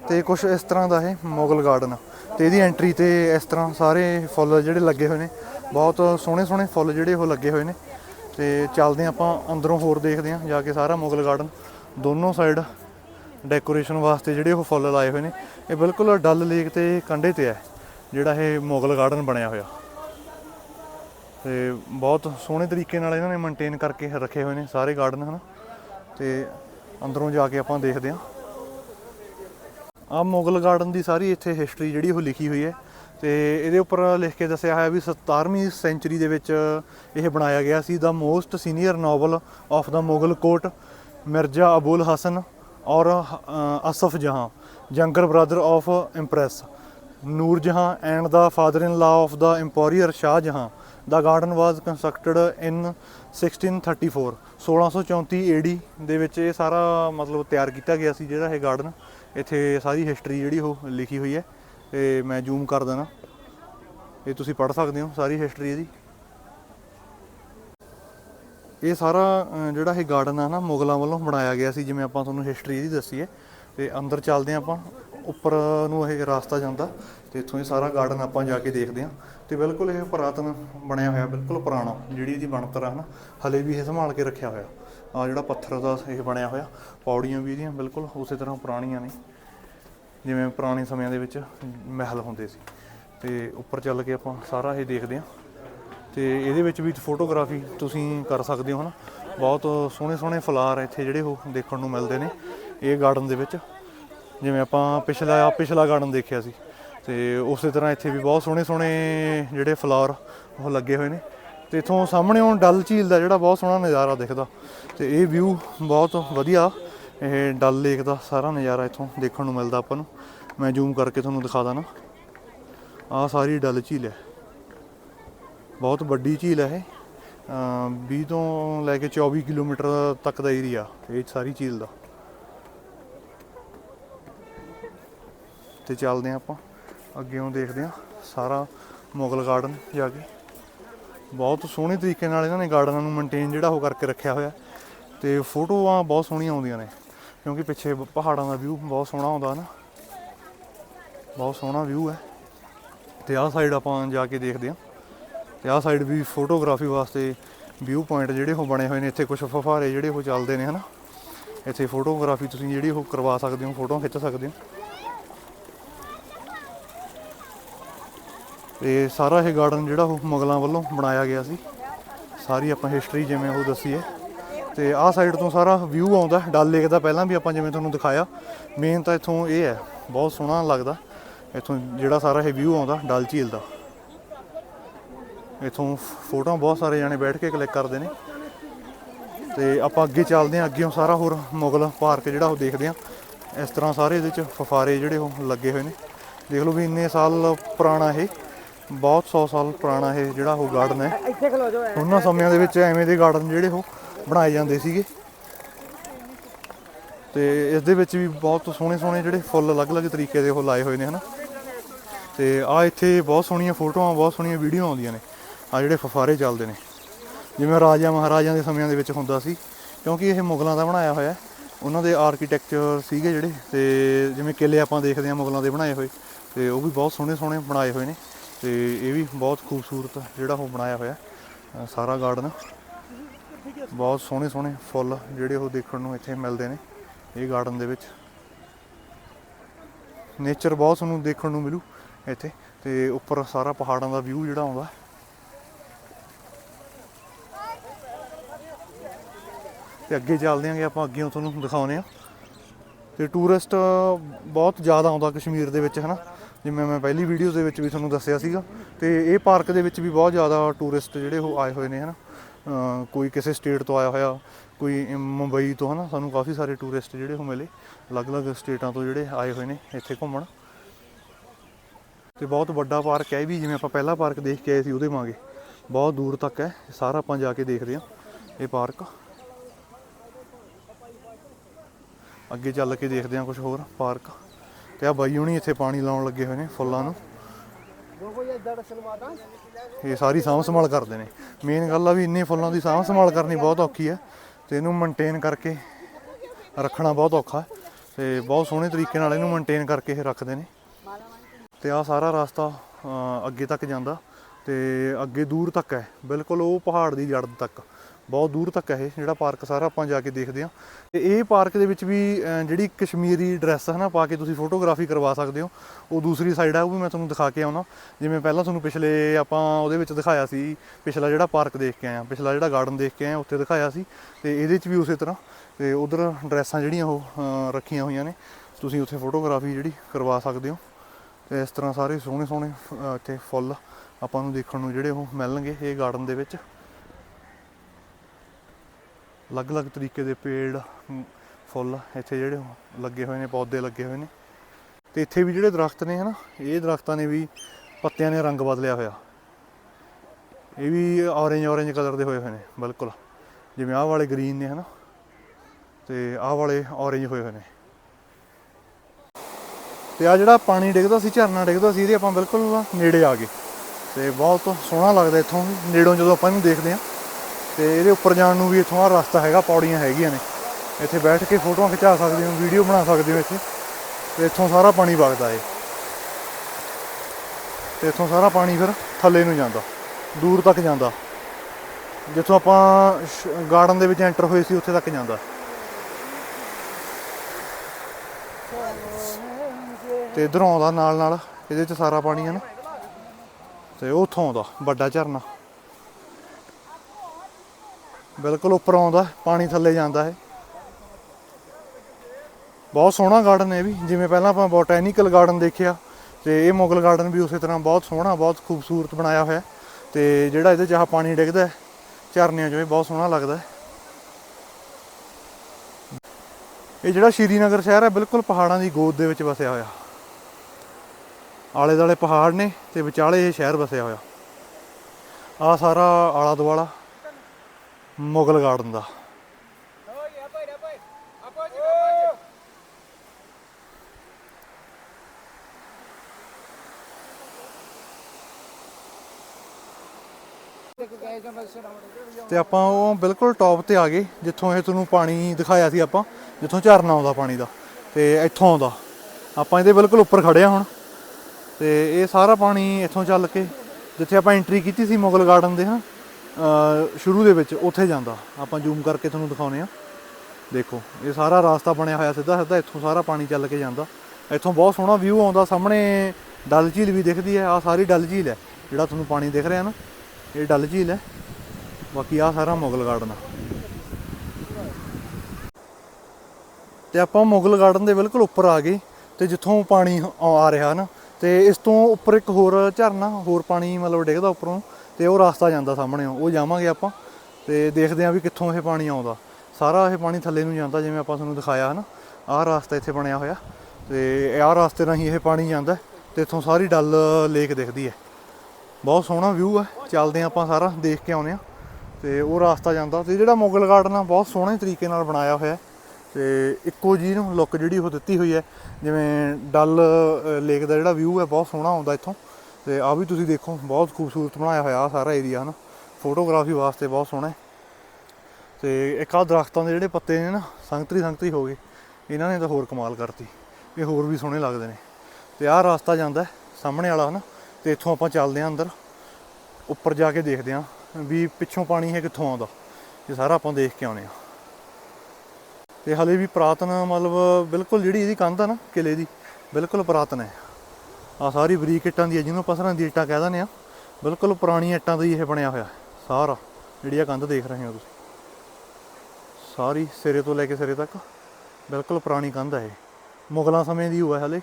S1: ਤੇ ਕੁਝ ਇਸ ਤਰ੍ਹਾਂ ਦਾ ਇਹ ਮੁਗਲ ਗਾਰਡਨ ਆ। ਤੇ ਇਹਦੀ ਐਂਟਰੀ ਤੇ ਇਸ ਤਰ੍ਹਾਂ ਸਾਰੇ ਫੁੱਲ ਜਿਹੜੇ ਲੱਗੇ ਹੋਏ ਨੇ, ਬਹੁਤ ਸੋਹਣੇ ਸੋਹਣੇ ਫੁੱਲ ਜਿਹੜੇ ਉਹ ਲੱਗੇ ਹੋਏ ਨੇ। ਤੇ ਚੱਲਦੇ ਹਾਂ ਆਪਾਂ ਅੰਦਰੋਂ ਹੋਰ ਦੇਖਦੇ ਹਾਂ, ਜਾ ਕੇ ਸਾਰਾ ਮੁਗਲ ਗਾਰਡਨ ਦੋਨੋਂ ਸਾਈਡ ਡੈਕੋਰੇਸ਼ਨ ਵਾਸਤੇ ਜਿਹੜੇ ਉਹ ਫੁੱਲ ਲਾਏ ਹੋਏ ਨੇ। ਇਹ ਬਿਲਕੁਲ ਡਲ ਲੇਕ ਤੇ ਕੰਢੇ ਤੇ ਹੈ, ਜਿਹੜਾ ਇਹ ਮੁਗਲ ਗਾਰਡਨ ਬਣਿਆ ਹੋਇਆ। ਤੇ ਬਹੁਤ ਸੋਹਣੇ ਤਰੀਕੇ ਨਾਲ ਇਹਨਾਂ ਨੇ ਮੇਨਟੇਨ ਕਰਕੇ ਰੱਖੇ ਹੋਏ ਨੇ ਸਾਰੇ ਗਾਰਡਨ ਹਨ। ਤੇ ਅੰਦਰੋਂ ਜਾ ਕੇ ਆਪਾਂ ਦੇਖਦੇ ਹਾਂ। ਆ ਮੁਗਲ ਗਾਰਡਨ ਦੀ ਸਾਰੀ ਇੱਥੇ ਹਿਸਟਰੀ ਜਿਹੜੀ ਉਹ ਲਿਖੀ ਹੋਈ ਹੈ ਤੇ ਇਹਦੇ ਉੱਪਰ ਲਿਖ ਕੇ ਦੱਸਿਆ ਹੋਇਆ ਵੀ 17ਵੀਂ ਸੈਂਚਰੀ ਦੇ ਵਿੱਚ ਇਹ ਬਣਾਇਆ ਗਿਆ ਸੀ the most senior noble of the Mughal court Mirza Abul Hasan or Asaf Jahan younger brother of empress Nur Jahan and the father in law of the emperor Shah Jahan the garden was constructed in 1634 1634 AD ਦੇ ਵਿੱਚ ਇਹ ਸਾਰਾ ਮਤਲਬ ਤਿਆਰ ਕੀਤਾ ਗਿਆ ਸੀ ਜਿਹੜਾ ਇਹ ਗਾਰਡਨ ਇੱਥੇ ਸਾਰੀ ਹਿਸਟਰੀ ਜਿਹੜੀ ਉਹ ਲਿਖੀ ਹੋਈ ਹੈ, ਤੇ ਮੈਂ ਜ਼ੂਮ ਕਰ ਦੇਣਾ। ਇਹ ਤੁਸੀਂ ਪੜ੍ਹ ਸਕਦੇ ਹੋ ਸਾਰੀ ਹਿਸਟਰੀ ਇਹਦੀ। ਇਹ ਸਾਰਾ ਜਿਹੜਾ ਇਹ ਗਾਰਡਨ ਆ ਨਾ, ਮੁਗਲਾਂ ਵੱਲੋਂ ਬਣਾਇਆ ਗਿਆ ਸੀ, ਜਿਵੇਂ ਆਪਾਂ ਤੁਹਾਨੂੰ ਹਿਸਟਰੀ ਇਹਦੀ ਦੱਸੀ ਹੈ। ਤੇ ਅੰਦਰ ਚੱਲਦੇ ਹਾਂ ਆਪਾਂ, ਉੱਪਰ ਨੂੰ ਇਹ ਰਾਸਤਾ ਜਾਂਦਾ, ਤੇ ਇੱਥੋਂ ਇਹ ਸਾਰਾ ਗਾਰਡਨ ਆਪਾਂ ਜਾ ਕੇ ਦੇਖਦੇ ਹਾਂ। ਤੇ ਬਿਲਕੁਲ ਇਹ ਪੁਰਾਤਨ ਬਣਿਆ ਹੋਇਆ, ਬਿਲਕੁਲ ਪੁਰਾਣਾ, ਜਿਹੜੀ ਇਹਦੀ ਬਣਤਰ ਆ ਨਾ, ਹਲੇ ਵੀ ਇਹ ਸੰਭਾਲ ਕੇ ਰੱਖਿਆ ਹੋਇਆ। ਆ ਜਿਹੜਾ ਪੱਥਰ ਦਾ ਇਹ ਬਣਿਆ ਹੋਇਆ, ਪੌੜੀਆਂ ਵੀ ਇਹਦੀਆਂ ਬਿਲਕੁਲ ਉਸੇ ਤਰ੍ਹਾਂ ਪੁਰਾਣੀਆਂ ਨੇ। ਜਿਵੇਂ ਪੁਰਾਣੇ ਸਮਿਆਂ ਦੇ ਵਿੱਚ ਮਹਿਲ ਹੁੰਦੇ ਸੀ। ਤੇ ਉੱਪਰ ਚੱਲ ਕੇ ਆਪਾਂ ਸਾਰਾ ਇਹ ਦੇਖਦੇ ਹਾਂ। ਤੇ ਇਹਦੇ ਵਿੱਚ ਵੀ ਫੋਟੋਗ੍ਰਾਫੀ ਤੁਸੀਂ ਕਰ ਸਕਦੇ ਹੋ ਨਾ। ਬਹੁਤ ਸੋਹਣੇ ਸੋਹਣੇ ਫਲਾਰ ਇੱਥੇ ਜਿਹੜੇ ਉਹ ਦੇਖਣ ਨੂੰ ਮਿਲਦੇ ਨੇ ਇਹ ਗਾਰਡਨ ਦੇ ਵਿੱਚ। ਜਿਵੇਂ ਆਪਾਂ ਪਿਛਲਾ ਪਿਛਲਾ ਗਾਰਡਨ ਦੇਖਿਆ ਸੀ। ਤੇ ਉਸੇ ਤਰ੍ਹਾਂ ਇੱਥੇ ਵੀ ਬਹੁਤ ਸੋਹਣੇ ਸੋਹਣੇ ਜਿਹੜੇ ਫਲਾਰ ਉਹ ਲੱਗੇ ਹੋਏ ਨੇ। ਤੇ ਇਥੋਂ ਸਾਹਮਣੇੋਂ ਡਲ ਝੀਲ ਦਾ ਜਿਹੜਾ ਬਹੁਤ ਸੋਹਣਾ ਨਜ਼ਾਰਾ ਦਿਖਦਾ ਤੇ ਇਹ ਵਿਊ ਬਹੁਤ ਵਧੀਆ। ਇਹ ਡਲ ਲੇਕ ਦਾ ਸਾਰਾ ਨਜ਼ਾਰਾ ਇਥੋਂ ਦੇਖਣ ਨੂੰ ਮਿਲਦਾ ਆਪਾਂ ਨੂੰ। ਮੈਂ ਜ਼ੂਮ ਕਰਕੇ ਤੁਹਾਨੂੰ ਦਿਖਾ ਦਾਂ ਆਹ ਸਾਰੀ ਡਲ ਝੀਲ ਹੈ। ਬਹੁਤ ਵੱਡੀ ਝੀਲ ਹੈ ਇਹ। ਅਮ 20 ਤੋਂ ਲੈ ਕੇ 24 ਕਿਲੋਮੀਟਰ ਤੱਕ ਦਾ ਏਰੀਆ ਇਹ ਸਾਰੀ ਝੀਲ ਦਾ। ਤੇ ਚੱਲਦੇ ਹਾਂ ਆਪਾਂ। ਅੱਗੇ ਅੱਗੇੋਂ ਦੇਖਦੇ ਹਾਂ ਸਾਰਾ ਮੁਗਲ ਗਾਰਡਨ ਜਾ ਕੇ। ਬਹੁਤ ਸੋਹਣੇ ਤਰੀਕੇ ਨਾਲ ਇਹਨਾਂ ਨੇ ਗਾਰਡਨਾਂ ਨੂੰ ਮੇਨਟੇਨ ਜਿਹੜਾ ਉਹ ਕਰਕੇ ਰੱਖਿਆ ਹੋਇਆ। ਤੇ ਫੋਟੋਆਂ ਬਹੁਤ ਸੋਹਣੀਆਂ ਆਉਂਦੀਆਂ ਨੇ, ਕਿਉਂਕਿ ਪਿੱਛੇ ਪਹਾੜਾਂ ਦਾ ਵਿਊ ਬਹੁਤ ਸੋਹਣਾ ਆਉਂਦਾ ਨਾ। ਬਹੁਤ ਸੋਹਣਾ ਵਿਊ ਹੈ। ਤੇ ਆਹ ਸਾਈਡ ਆਪਾਂ ਜਾ ਕੇ ਦੇਖਦੇ ਹਾਂ। ਤੇ ਆਹ ਸਾਈਡ ਵੀ ਫੋਟੋਗ੍ਰਾਫੀ ਵਾਸਤੇ ਵਿਊ ਪੁਆਇੰਟ ਜਿਹੜੇ ਉਹ ਬਣੇ ਹੋਏ ਨੇ, ਇੱਥੇ ਕੁਝ ਫਫਾਰੇ ਜਿਹੜੇ ਉਹ ਚੱਲਦੇ ਨੇ, ਹਨਾ। ਇੱਥੇ ਫੋਟੋਗ੍ਰਾਫੀ ਤੁਸੀਂ ਜਿਹੜੀ ਉਹ ਕਰਵਾ ਸਕਦੇ ਹੋ, ਫੋਟੋਆਂ ਖਿੱਚ ਸਕਦੇ ਹੋ। ਤੇ ਸਾਰਾ ਇਹ ਗਾਰਡਨ ਜਿਹੜਾ ਉਹ ਮੁਗਲਾਂ ਵੱਲੋਂ ਬਣਾਇਆ ਗਿਆ ਸੀ। ਸਾਰੀ ਆਪਾਂ ਹਿਸਟਰੀ ਜਿਵੇਂ ਉਹ ਦੱਸੀ ਹੈ ਤੇ ਆਹ ਸਾਈਡ ਤੋਂ ਸਾਰਾ ਵਿਊ ਆਉਂਦਾ, ਡਲ ਲੇਕ ਦਾ ਪਹਿਲਾਂ ਵੀ ਆਪਾਂ ਜਿਵੇਂ ਤੁਹਾਨੂੰ ਦਿਖਾਇਆ। ਮੇਨ ਤਾਂ ਇੱਥੋਂ ਇਹ ਹੈ, ਬਹੁਤ ਸੋਹਣਾ ਲੱਗਦਾ। ਇੱਥੋਂ ਜਿਹੜਾ ਸਾਰਾ ਇਹ ਵਿਊ ਆਉਂਦਾ, ਡਲ ਝੀਲ ਦਾ। ਇੱਥੋਂ ਫੋਟੋਆਂ ਬਹੁਤ ਸਾਰੇ ਜਾਣੇ ਬੈਠ ਕੇ ਕਲਿੱਕ ਕਰਦੇ ਨੇ। ਤੇ ਆਪਾਂ ਅੱਗੇ ਚੱਲਦੇ ਹਾਂ ਅੱਗੇੋਂ ਸਾਰਾ ਹੋਰ ਮੁਗਲ ਪਾਰਕ ਜਿਹੜਾ ਉਹ ਦੇਖਦੇ ਹਾਂ। ਇਸ ਤਰ੍ਹਾਂ ਸਾਰੇ ਇਹਦੇ ਚ ਫਫਾਰੇ ਜਿਹੜੇ ਉਹ ਲੱਗੇ ਹੋਏ ਨੇ। ਦੇਖ ਲਓ ਵੀ ਇੰਨੇ ਸਾਲ ਪੁਰਾਣਾ ਇਹ। ਬਹੁਤ 100 ਸਾਲ ਪੁਰਾਣਾ ਇਹ ਜਿਹੜਾ ਉਹ ਗਾਰਡਨ ਹੈ।
S2: ਇੱਥੇ ਖਲੋ ਜਾਓ
S1: ਉਹਨਾਂ ਸਮਿਆਂ ਦੇ ਵਿੱਚ ਐਵੇਂ ਦੇ ਗਾਰਡਨ ਜਿਹੜੇ ਉਹ ਬਣਾਏ ਜਾਂਦੇ ਸੀਗੇ। ਤੇ ਇਸ ਦੇ ਵਿੱਚ ਵੀ ਬਹੁਤ ਸੋਹਣੇ ਸੋਹਣੇ ਜਿਹੜੇ ਫੁੱਲ ਅਲੱਗ-ਅਲੱਗ ਤਰੀਕੇ ਦੇ ਉਹ ਲਾਏ ਹੋਏ ਨੇ ਹਨਾ। ਤੇ ਆ ਇੱਥੇ ਬਹੁਤ ਸੋਹਣੀਆਂ ਫੋਟੋਆਂ ਬਹੁਤ ਸੋਹਣੀਆਂ ਵੀਡੀਓ ਆਉਂਦੀਆਂ ਨੇ। ਆ ਜਿਹੜੇ ਫਫਾਰੇ ਚੱਲਦੇ ਨੇ। ਜਿਵੇਂ ਰਾਜਾ ਮਹਾਰਾਜਾਂ ਦੇ ਸਮਿਆਂ ਦੇ ਵਿੱਚ ਹੁੰਦਾ ਸੀ ਕਿਉਂਕਿ ਇਹ ਮੁਗਲਾਂ ਦਾ ਬਣਾਇਆ ਹੋਇਆ ਹੈ। ਉਹਨਾਂ ਦੇ ਆਰਕੀਟੈਕਚਰ ਸੀਗੇ ਜਿਹੜੇ ਤੇ ਜਿਵੇਂ ਕਿਲੇ ਆਪਾਂ ਦੇਖਦੇ ਹਾਂ ਮੁਗਲਾਂ ਦੇ ਬਣਾਏ ਹੋਏ ਤੇ ਉਹ ਵੀ ਬਹੁਤ ਸੋਹਣੇ ਸੋਹਣੇ ਬਣਾਏ ਹੋਏ ਨੇ। ਤੇ ਇਹ ਵੀ ਬਹੁਤ ਖੂਬਸੂਰਤ ਜਿਹੜਾ ਉਹ ਬਣਾਇਆ ਹੋਇਆ ਸਾਰਾ ਗਾਰਡਨ ਬਹੁਤ ਸੋਹਣੇ ਸੋਹਣੇ ਫੁੱਲ ਜਿਹੜੇ ਉਹ ਦੇਖਣ ਨੂੰ ਇੱਥੇ ਮਿਲਦੇ ਨੇ ਇਹ ਗਾਰਡਨ ਦੇ ਵਿੱਚ। ਨੇਚਰ ਬਹੁਤ ਤੁਹਾਨੂੰ ਦੇਖਣ ਨੂੰ ਮਿਲੂ ਇੱਥੇ ਤੇ ਉੱਪਰ ਸਾਰਾ ਪਹਾੜਾਂ ਦਾ ਵਿਊ ਜਿਹੜਾ ਆਉਂਦਾ। ਤੇ ਅੱਗੇ ਚੱਲਦੇ ਆਂਗੇ, ਆਪਾਂ ਅੱਗੇ ਤੁਹਾਨੂੰ ਦਿਖਾਉਨੇ ਆ। ਤੇ ਟੂਰਿਸਟ ਬਹੁਤ ਜ਼ਿਆਦਾ ਆਉਂਦਾ ਕਸ਼ਮੀਰ ਦੇ ਵਿੱਚ, ਹਨਾ? ਜਿਵੇਂ ਮੈਂ ਪਹਿਲੀ ਵੀਡੀਓ ਦੇ ਵਿੱਚ ਵੀ ਤੁਹਾਨੂੰ ਦੱਸਿਆ ਸੀਗਾ, ਤੇ ਇਹ ਪਾਰਕ ਦੇ ਵਿੱਚ ਵੀ ਬਹੁਤ ਜ਼ਿਆਦਾ ਟੂਰਿਸਟ ਜਿਹੜੇ ਉਹ ਆਏ ਹੋਏ ਨੇ, ਹਨਾ? ਅਹ ਕੋਈ ਕਿਸੇ ਸਟੇਟ ਤੋਂ ਆਇਆ ਹੋਇਆ, ਕੋਈ ਮੁੰਬਈ ਤੋਂ, ਹਨਾ? ਸਾਨੂੰ ਕਾਫੀ ਸਾਰੇ ਟੂਰਿਸਟ ਜਿਹੜੇ ਉਹ ਮਿਲੇ, ਅਲੱਗ-ਅਲੱਗ ਸਟੇਟਾਂ ਤੋਂ ਜਿਹੜੇ ਆਏ ਹੋਏ ਨੇ ਇੱਥੇ ਘੁੰਮਣ। ਤੇ ਬਹੁਤ ਵੱਡਾ ਪਾਰਕ ਹੈ ਇਹ ਵੀ, ਜਿਵੇਂ ਆਪਾਂ ਪਹਿਲਾ ਪਾਰਕ ਦੇਖ ਕੇ ਆਏ ਸੀ ਉਹਦੇ ਵਾਂਗੇ ਬਹੁਤ ਦੂਰ ਤੱਕ ਹੈ, ਸਾਰਾ ਆਪਾਂ ਜਾ ਕੇ ਦੇਖਦੇ ਹਾਂ, ਇਹ ਪਾਰਕ ਅੱਗੇ ਚੱਲ ਕੇ ਦੇਖਦੇ ਹਾਂ ਕੁਝ ਹੋਰ ਪਾਰਕ ਤੇ ਆ ਬਾਈ ਹੁਣੀ ਇੱਥੇ ਪਾਣੀ ਲਾਉਣ ਲੱਗੇ ਹੋਏ ਨੇ ਫੁੱਲਾਂ ਨੂੰ। ਇਹ ਸਾਰੀ ਸਾਂਭ ਸੰਭਾਲ ਕਰਦੇ ਨੇ। ਮੇਨ ਗੱਲ ਆ ਵੀ ਇੰਨੇ ਫੁੱਲਾਂ ਦੀ ਸਾਂਭ ਸੰਭਾਲ ਕਰਨੀ ਬਹੁਤ ਔਖੀ ਹੈ ਤੇ ਇਹਨੂੰ ਮੇਨਟੇਨ ਕਰਕੇ ਰੱਖਣਾ ਬਹੁਤ ਔਖਾ। ਹੈ ਤੇ ਬਹੁਤ ਸੋਹਣੇ ਤਰੀਕੇ ਨਾਲ ਇਹਨੂੰ ਮੇਨਟੇਨ ਕਰਕੇ ਇਹ ਰੱਖਦੇ ਨੇ। ਤੇ ਆ ਸਾਰਾ ਰਸਤਾ ਅੱਗੇ ਤੱਕ ਜਾਂਦਾ ਤੇ ਅੱਗੇ ਦੂਰ ਤੱਕ ਹੈ। ਬਿਲਕੁਲ ਉਹ ਪਹਾੜ ਦੀ ਜੜ ਤੱਕ। ਬਹੁਤ ਦੂਰ ਤੱਕ ਹੈ ਇਹ, ਜਿਹੜਾ ਪਾਰਕ ਸਾਰਾ ਆਪਾਂ ਜਾ ਕੇ ਦੇਖਦੇ ਹਾਂ। ਤੇ ਇਹ ਪਾਰਕ ਦੇ ਵਿੱਚ ਵੀ ਜਿਹੜੀ ਕਸ਼ਮੀਰੀ ਡਰੈਸ ਹੈ ਨਾ, ਪਾ ਕੇ ਤੁਸੀਂ ਫੋਟੋਗ੍ਰਾਫੀ ਕਰਵਾ ਸਕਦੇ ਹੋ। ਉਹ ਦੂਸਰੀ ਸਾਈਡ ਆ, ਉਹ ਵੀ ਮੈਂ ਤੁਹਾਨੂੰ ਦਿਖਾ ਕੇ ਆਉਣਾ। ਜਿਵੇਂ ਪਹਿਲਾਂ ਤੁਹਾਨੂੰ ਪਿਛਲੇ ਆਪਾਂ ਉਹਦੇ ਵਿੱਚ ਦਿਖਾਇਆ ਸੀ, ਪਿਛਲਾ ਜਿਹੜਾ ਪਾਰਕ ਦੇਖ ਕੇ ਆਏ ਆ ਪਿਛਲਾ ਜਿਹੜਾ ਗਾਰਡਨ ਦੇਖ ਕੇ ਆਇਆ ਉੱਥੇ ਦਿਖਾਇਆ ਸੀ। ਤੇ ਇਹਦੇ 'ਚ ਵੀ ਉਸੇ ਤਰ੍ਹਾਂ, ਤੇ ਉਧਰ ਡਰੈਸਾਂ ਜਿਹੜੀਆਂ ਉਹ ਰੱਖੀਆਂ ਹੋਈਆਂ ਨੇ। ਤੁਸੀਂ ਉੱਥੇ ਫੋਟੋਗ੍ਰਾਫੀ ਜਿਹੜੀ ਕਰਵਾ ਸਕਦੇ ਹੋ। ਤੇ ਇਸ ਤਰ੍ਹਾਂ ਸਾਰੇ ਸੋਹਣੇ ਸੋਹਣੇ ਇੱਥੇ ਫੁੱਲ ਆਪਾਂ ਨੂੰ ਦੇਖਣ ਨੂੰ ਜਿਹੜੇ ਉਹ ਮਿਲਣਗੇ ਇਹ ਗਾਰਡਨ ਦੇ ਵਿੱਚ। ਅਲੱਗ-ਅਲੱਗ ਤਰੀਕੇ ਦੇ ਪੇੜ ਫੁੱਲ ਇੱਥੇ ਜਿਹੜੇ ਲੱਗੇ ਹੋਏ ਨੇ, ਪੌਦੇ ਲੱਗੇ ਹੋਏ ਨੇ। ਤੇ ਇੱਥੇ ਵੀ ਜਿਹੜੇ ਦਰਖਤ ਨੇ ਹਨਾ, ਇਹ ਦਰਖਤਾਂ ਨੇ ਵੀ ਪੱਤਿਆਂ ਨੇ ਰੰਗ ਬਦਲਿਆ ਹੋਇਆ। ਇਹ ਵੀ ਔਰੇਂਜ ਔਰੇਂਜ ਕਲਰ ਦੇ ਹੋਏ ਹੋਏ ਨੇ, ਬਿਲਕੁਲ। ਜਿਵੇਂ ਆਹ ਵਾਲੇ ਗ੍ਰੀਨ ਨੇ ਹਨਾ, ਤੇ ਆਹ ਵਾਲੇ ਔਰੇਂਜ ਹੋਏ ਹੋਏ ਨੇ। ਤੇ ਆ ਜਿਹੜਾ ਪਾਣੀ ਡਿੱਗਦਾ ਸੀ, ਝਰਨਾ ਡਿੱਗਦਾ ਸੀ, ਇਹਦੇ ਆਪਾਂ ਬਿਲਕੁਲ ਨੇੜੇ ਆ ਗਏ। ਤੇ ਬਹੁਤ ਸੋਹਣਾ ਲੱਗਦਾ ਇੱਥੋਂ ਨੇੜੋਂ ਜਦੋਂ ਆਪਾਂ ਇਹਨੂੰ ਦੇਖਦੇ ਹਾਂ। ਤੇ ਇਹਦੇ ਉੱਪਰ ਜਾਣ ਨੂੰ ਵੀ ਇੱਥੋਂ ਆ ਰਸਤਾ ਹੈਗਾ, ਪੌੜੀਆਂ ਹੈਗੀਆਂ ਨੇ। ਇੱਥੇ ਬੈਠ ਕੇ ਫੋਟੋਆਂ ਖਿਚਾ ਸਕਦੇ ਹੋ, ਵੀਡੀਓ ਬਣਾ ਸਕਦੇ ਹੋ ਇੱਥੇ। ਤੇ ਇੱਥੋਂ ਸਾਰਾ ਪਾਣੀ ਵਗਦਾ ਏ। ਤੇ ਇੱਥੋਂ ਸਾਰਾ ਪਾਣੀ ਫਿਰ ਥੱਲੇ ਨੂੰ ਜਾਂਦਾ, ਦੂਰ ਤੱਕ ਜਾਂਦਾ। ਜਿੱਥੋਂ ਆਪਾਂ ਗਾਰਡਨ ਦੇ ਵਿੱਚ ਐਂਟਰ ਹੋਏ ਸੀ, ਉੱਥੇ ਤੱਕ ਜਾਂਦਾ। ਤੇ ਇਧਰੋਂ ਆਉਂਦਾ ਨਾਲ ਨਾਲ ਇਹਦੇ ਚ ਸਾਰਾ ਪਾਣੀ ਹੈ ਨਾ। ਤੇ ਉਹ ਉੱਥੋਂ ਆਉਂਦਾ, ਵੱਡਾ ਝਰਨਾ। ਬਿਲਕੁਲ ਉੱਪਰ ਆਉਂਦਾ, ਪਾਣੀ ਥੱਲੇ ਜਾਂਦਾ ਹੈ। ਬਹੁਤ ਸੋਹਣਾ ਗਾਰਡਨ ਹੈ ਇਹ ਵੀ। ਜਿਵੇਂ ਪਹਿਲਾਂ ਆਪਾਂ ਬੋਟੈਨੀਕਲ ਗਾਰਡਨ ਦੇਖਿਆ, ਤੇ ਇਹ ਮੁਗਲ ਗਾਰਡਨ ਵੀ ਉਸੇ ਤਰ੍ਹਾਂ ਬਹੁਤ ਸੋਹਣਾ, ਬਹੁਤ ਖੂਬਸੂਰਤ ਬਣਾਇਆ ਹੋਇਆ ਹੈ। ਤੇ ਜਿਹੜਾ ਇਹਦੇ ਚ ਆਹ ਪਾਣੀ ਡਿੱਗਦਾ ਝਰਨਿਆਂ ਚੋਂ ਇਹ ਬਹੁਤ ਸੋਹਣਾ ਲੱਗਦਾ ਇਹ ਜਿਹੜਾ ਸ਼੍ਰੀਨਗਰ ਸ਼ਹਿਰ ਹੈ, ਬਿਲਕੁਲ ਪਹਾੜਾਂ ਦੀ ਗੋਦ ਦੇ ਵਿੱਚ ਵਸਿਆ ਹੋਇਆ। ਆਲੇ ਦਾਲੇ ਪਹਾੜ ਨੇ ਤੇ ਵਿਚਾਲੇ ਇਹ ਸ਼ਹਿਰ ਵਸਿਆ ਹੋਇਆ। ਆ ਸਾਰਾ ਆਲਾ ਦੁਆਲਾ ਮੁਗਲ ਗਾਰਡਨ ਦਾ। ਤੇ ਆਪਾਂ ਉਹ ਬਿਲਕੁਲ ਟੌਪ ਤੇ ਆ ਗਏ, ਜਿੱਥੋਂ ਇਹ ਤੁਹਾਨੂੰ ਪਾਣੀ ਦਿਖਾਇਆ ਸੀ ਆਪਾਂ, ਜਿੱਥੋਂ ਝਰਨਾ ਆਉਂਦਾ ਪਾਣੀ ਦਾ, ਤੇ ਇੱਥੋਂ ਆਉਂਦਾ ਆਪਾਂ ਇਹਦੇ ਬਿਲਕੁਲ ਉੱਪਰ ਖੜੇ ਆ ਹੁਣ। ਤੇ ਇਹ ਸਾਰਾ ਪਾਣੀ ਇੱਥੋਂ ਚੱਲ ਕੇ, ਜਿੱਥੇ ਆਪਾਂ ਐਂਟਰੀ ਕੀਤੀ ਸੀ ਮੁਗਲ ਗਾਰਡਨ ਦੇ ਹਾਂ ਸ਼ੁਰੂ ਦੇ ਵਿੱਚ ਉੱਥੇ ਜਾਂਦਾ। ਆਪਾਂ ਜ਼ੂਮ ਕਰਕੇ ਤੁਹਾਨੂੰ ਦਿਖਾਉਨੇ ਆ ਦੇਖੋ, ਇਹ ਸਾਰਾ ਰਾਸਤਾ ਬਣਿਆ ਹੋਇਆ ਸਿੱਧਾ ਸਿੱਧਾ, ਇੱਥੋਂ ਸਾਰਾ ਪਾਣੀ ਚੱਲ ਕੇ ਜਾਂਦਾ। ਇੱਥੋਂ ਬਹੁਤ ਸੋਹਣਾ ਵਿਊ ਆਉਂਦਾ, ਸਾਹਮਣੇ ਡਲ ਝੀਲ ਵੀ ਦਿਖਦੀ ਹੈ। ਆ ਸਾਰੀ ਡਲ ਝੀਲ ਹੈ, ਜਿਹੜਾ ਤੁਹਾਨੂੰ ਪਾਣੀ ਦਿਖ ਰਿਹਾ ਨਾ, ਇਹ ਡਲ ਝੀਲ ਹੈ। ਬਾਕੀ ਆ ਸਾਰਾ ਮੁਗਲ ਗਾਰਡਨ ਆ। ਤੇ ਆਪਾਂ ਮੁਗਲ ਗਾਰਡਨ ਦੇ ਬਿਲਕੁਲ ਉੱਪਰ ਆ ਗਏ, ਤੇ ਜਿੱਥੋਂ ਪਾਣੀ ਆ ਆ ਰਿਹਾ ਨਾ, ਤੇ ਇਸ ਤੋਂ ਉੱਪਰ ਇੱਕ ਹੋਰ ਝਰਨਾ, ਹੋਰ ਪਾਣੀ ਮਤਲਬ ਡਿੱਗਦਾ ਉੱਪਰੋਂ। ਤੇ ਉਹ ਰਸਤਾ ਜਾਂਦਾ ਸਾਹਮਣੇ ਉਹ ਜਾਵਾਂਗੇ ਆਪਾਂ ਤੇ ਦੇਖਦੇ ਆਂ ਵੀ ਕਿੱਥੋਂ ਇਹ ਪਾਣੀ ਆਉਂਦਾ। ਸਾਰਾ ਇਹ ਪਾਣੀ ਥੱਲੇ ਨੂੰ ਜਾਂਦਾ ਜਿਵੇਂ ਆਪਾਂ ਤੁਹਾਨੂੰ ਦਿਖਾਇਆ ਹਨਾ, ਆਹ ਰਾਸਤਾ ਇੱਥੇ ਬਣਿਆ ਹੋਇਆ ਤੇ ਆਹ ਰਸਤੇ ਰਾਹੀਂ ਇਹ ਪਾਣੀ ਜਾਂਦਾ ਤੇ ਇੱਥੋਂ ਸਾਰੀ ਡਲ ਲੇਕ ਦਿਖਦੀ ਹੈ। ਬਹੁਤ ਸੋਹਣਾ ਵਿਊ ਹੈ, ਚੱਲਦੇ ਆਂ ਆਪਾਂ ਸਾਰਾ, ਦੇਖ ਕੇ ਆਉਨੇ ਆ ਤੇ ਉਹ ਰਸਤਾ ਜਾਂਦਾ ਤੇ ਜਿਹੜਾ ਮੁਗਲ ਗਾਰਡਨ ਆ, ਬਹੁਤ ਸੋਹਣੇ ਤਰੀਕੇ ਨਾਲ ਬਣਾਇਆ ਹੋਇਆ ਹੈ ਤੇ ਇੱਕੋ ਜੀ ਨੂੰ ਲੁੱਕ ਜਿਹੜੀ ਉਹ ਦਿੱਤੀ ਹੋਈ ਹੈ, ਜਿਵੇਂ ਡਲ ਲੇਕ ਦਾ ਜਿਹੜਾ ਵਿਊ ਹੈ ਬਹੁਤ ਸੋਹਣਾ ਆਉਂਦਾ ਇੱਥੋਂ। ਤੇ ਆ ਵੀ ਤੁਸੀਂ ਦੇਖੋ, ਬਹੁਤ ਖੂਬਸੂਰਤ ਬਣਾਇਆ ਹੋਇਆ ਆ ਸਾਰਾ ਏਰੀਆ ਹਨਾ? ਫੋਟੋਗ੍ਰਾਫੀ ਵਾਸਤੇ ਬਹੁਤ ਸੋਹਣਾ ਹੈ। ਤੇ ਇੱਕ ਆ ਦਰਖਤਾਂ ਦੇ ਜਿਹੜੇ ਪੱਤੇ ਨੇ ਨਾ, ਸੰਗਤਰੀ ਸੰਗਤਰੀ ਹੋ ਗਏ। ਇਹਨਾਂ ਨੇ ਤਾਂ ਹੋਰ ਕਮਾਲ ਕਰਤੀ। ਇਹ ਹੋਰ ਵੀ ਸੋਹਣੇ ਲੱਗਦੇ ਨੇ। ਤੇ ਆਹ ਰਸਤਾ ਜਾਂਦਾ ਸਾਹਮਣੇ ਵਾਲਾ, ਹਨਾ? ਤੇ ਇੱਥੋਂ ਆਪਾਂ ਚੱਲਦੇ ਆਂ ਅੰਦਰ। ਉੱਪਰ ਜਾ ਕੇ ਦੇਖਦੇ ਆਂ ਵੀ ਪਿੱਛੋਂ ਪਾਣੀ ਹੈ ਕਿੱਥੋਂ ਆਉਂਦਾ। ਇਹ ਸਾਰਾ ਆਪਾਂ ਦੇਖ ਕੇ ਆਉਨੇ ਆ ਤੇ ਹਲੇ ਵੀ ਪ੍ਰਾਤਨ ਮਤਲਬ ਬਿਲਕੁਲ ਜਿਹੜੀ ਇਹਦੀ ਕੰਧ ਆ ਨਾ, ਕਿਲੇ ਦੀ, ਬਿਲਕੁਲ ਪ੍ਰਾਤਨ ਹੈ। ਆ ਸਾਰੀ ਬਰੀਕ ਇੱਟਾਂ ਦੀ ਹੈ ਜਿਹਨੂੰ ਪਸਰਾਂ ਦੀ ਇੱਟਾਂ ਕਹਿ ਦਿੰਦੇ ਆ। ਬਿਲਕੁਲ ਪੁਰਾਣੀ ਇੱਟਾਂ ਦਾ ਹੀ ਇਹ ਬਣਿਆ ਹੋਇਆ, ਸਾਰਾ। ਜਿਹੜੀ ਆ ਕੰਧ ਦੇਖ ਰਹੇ ਹੋ ਤੁਸੀਂ। ਸਾਰੀ ਸਿਰੇ ਤੋਂ ਲੈ ਕੇ ਸਿਰੇ ਤੱਕ, ਬਿਲਕੁਲ ਪੁਰਾਣੀ ਕੰਧ ਹੈ ਇਹ। ਮੁਗਲਾਂ ਸਮੇਂ ਦੀ ਹੋਇਆ ਹਲੇ,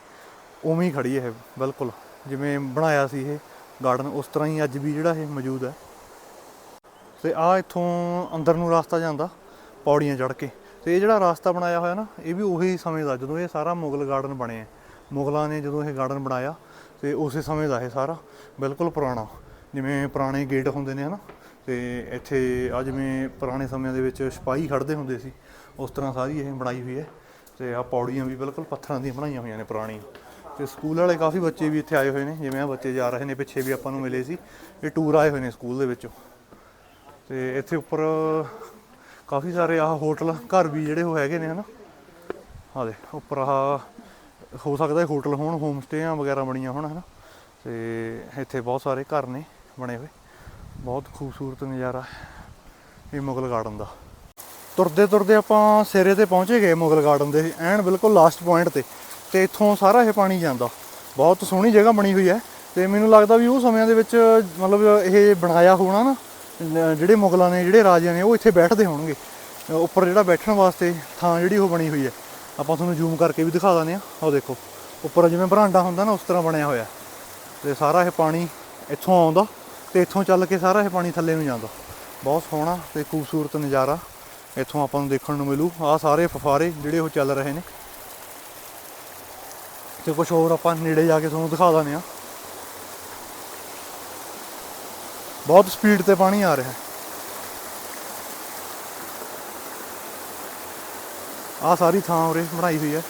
S1: ਉਵੇਂ ਹੀ ਖੜੀ ਹੈ ਇਹ, ਬਿਲਕੁਲ। ਜਿਵੇਂ ਬਣਾਇਆ ਸੀ ਇਹ ਗਾਰਡਨ ਉਸ ਤਰ੍ਹਾਂ ਹੀ ਅੱਜ ਵੀ ਜਿਹੜਾ ਇਹ ਮੌਜੂਦ ਹੈ ਤੇ ਆ ਇੱਥੋਂ ਅੰਦਰ ਨੂੰ ਰਸਤਾ ਜਾਂਦਾ, ਪੌੜੀਆਂ ਚੜ੍ਹ ਕੇ। ਤੇ ਇਹ ਜਿਹੜਾ ਰਸਤਾ ਬਣਾਇਆ ਹੋਇਆ ਨਾ, ਇਹ ਵੀ ਉਹੀ ਸਮੇਂ ਦਾ, ਜਦੋਂ ਇਹ ਸਾਰਾ ਮੁਗਲ ਗਾਰਡਨ ਬਣਿਆ ਮੁਗਲਾਂ ਨੇ ਜਦੋਂ ਇਹ ਗਾਰਡਨ ਬਣਾਇਆ ਤੇ ਉਸੇ ਸਮੇਂ ਦਾ ਇਹ ਸਾਰਾ ਬਿਲਕੁਲ ਪੁਰਾਣਾ। ਜਿਵੇਂ ਪੁਰਾਣੇ ਗੇਟ ਹੁੰਦੇ ਨੇ ਹਨਾ, ਤੇ ਇੱਥੇ ਆ ਜਿਵੇਂ ਪੁਰਾਣੇ ਸਮਿਆਂ ਦੇ ਵਿੱਚ ਸਿਪਾਹੀ ਖੜਦੇ ਹੁੰਦੇ ਸੀ, ਉਸ ਤਰ੍ਹਾਂ ਸਾਰੀ ਇਹ ਬਣਾਈ ਹੋਈ ਹੈ। ਤੇ ਆ ਪੌੜੀਆਂ ਵੀ ਬਿਲਕੁਲ ਪੱਥਰਾਂ ਦੀਆਂ ਬਣਾਈਆਂ ਹੋਈਆਂ ਨੇ ਪੁਰਾਣੀਆਂ। ਤੇ ਸਕੂਲ ਵਾਲੇ ਕਾਫੀ ਬੱਚੇ ਵੀ ਇੱਥੇ ਆਏ ਹੋਏ ਨੇ, ਜਿਵੇਂ ਆ ਬੱਚੇ ਜਾ ਰਹੇ ਨੇ, ਪਿੱਛੇ ਵੀ ਆਪਾਂ ਨੂੰ ਮਿਲੇ ਸੀ। ਇਹ ਟੂਰ ਆਏ ਹੋਏ ਨੇ ਸਕੂਲ ਦੇ ਵਿੱਚੋਂ। ਤੇ ਇੱਥੇ ਉੱਪਰ ਕਾਫੀ ਸਾਰੇ ਆਹ ਹੋਟਲ ਘਰ ਵੀ ਜਿਹੜੇ ਉਹ ਹੈਗੇ ਨੇ ਹਨਾ। ਆ ਦੇ ਉੱਪਰ ਆਹ ਹੋ ਸਕਦਾ ਹੋਟਲ ਹੋਣ ਹੋਮ ਸਟੇਆਂ ਵਗੈਰਾ ਬਣੀਆਂ ਹੋਣ, ਹਨਾ। ਤੇ ਇੱਥੇ ਬਹੁਤ ਸਾਰੇ ਘਰ ਨੇ ਬਣੇ ਹੋਏ। ਬਹੁਤ ਖੂਬਸੂਰਤ ਨਜ਼ਾਰਾ ਇਹ ਮੁਗਲ ਗਾਰਡਨ ਦਾ। ਤੁਰਦੇ ਤੁਰਦੇ ਆਪਾਂ ਸਿਰੇ ਤੇ ਪਹੁੰਚੇ ਗਏ ਮੁਗਲ ਗਾਰਡਨ ਦੇ, ਐਨ ਬਿਲਕੁਲ ਲਾਸਟ ਪੁਆਇੰਟ ਤੇ। ਤੇ ਇੱਥੋਂ ਸਾਰਾ ਇਹ ਪਾਣੀ ਜਾਂਦਾ। ਬਹੁਤ ਸੋਹਣੀ ਜਗ੍ਹਾ ਬਣੀ ਹੋਈ ਹੈ। ਤੇ ਮੈਨੂੰ ਲੱਗਦਾ ਵੀ ਉਹ ਸਮਿਆਂ ਦੇ ਵਿੱਚ ਮਤਲਬ ਇਹ ਬਣਾਇਆ ਹੋਣਾ ਨਾ, ਜਿਹੜੇ ਮੁਗਲਾਂ ਨੇ, ਜਿਹੜੇ ਰਾਜਿਆਂ ਨੇ, ਉਹ ਇੱਥੇ ਬੈਠਦੇ ਹੋਣਗੇ। ਉੱਪਰ ਜਿਹੜਾ ਬੈਠਣ ਵਾਸਤੇ ਥਾਂ ਜਿਹੜੀ ਉਹ ਬਣੀ ਹੋਈ ਹੈ। ਆਪਾਂ ਤੁਹਾਨੂੰ ਜ਼ੂਮ ਕਰਕੇ ਵੀ ਦਿਖਾ ਦਿੰਦੇ ਆ ਉਹ ਦੇਖੋ, ਉੱਪਰ ਜਿਵੇਂ ਬਰਾਂਡਾ ਹੁੰਦਾ ਨਾ, ਉਸ ਤਰ੍ਹਾਂ ਬਣਿਆ ਹੋਇਆ। ਤੇ ਸਾਰਾ ਇਹ ਪਾਣੀ ਇੱਥੋਂ ਆਉਂਦਾ ਤੇ ਇੱਥੋਂ ਚੱਲ ਕੇ ਸਾਰਾ ਇਹ ਪਾਣੀ ਥੱਲੇ ਨੂੰ ਜਾਂਦਾ। ਬਹੁਤ ਸੋਹਣਾ ਤੇ ਖੂਬਸੂਰਤ ਨਜ਼ਾਰਾ ਇੱਥੋਂ ਆਪਾਂ ਨੂੰ ਦੇਖਣ ਨੂੰ ਮਿਲੂ। ਆਹ ਸਾਰੇ ਫਫਾਰੇ ਜਿਹੜੇ ਉਹ ਚੱਲ ਰਹੇ ਨੇ। ਤੇ ਕੁਝ ਹੋਰ ਆਪਾਂ ਨੇੜੇ ਜਾ ਕੇ ਤੁਹਾਨੂੰ ਦਿਖਾ ਦਿੰਦੇ ਆ ਬਹੁਤ ਸਪੀਡ ਤੇ ਪਾਣੀ ਆ ਰਿਹਾ। ਹੈ ਆਹ ਸਾਰੀ ਥਾਂ ਉਰੇ ਬਣਾਈ ਹੋਈ ਹੈ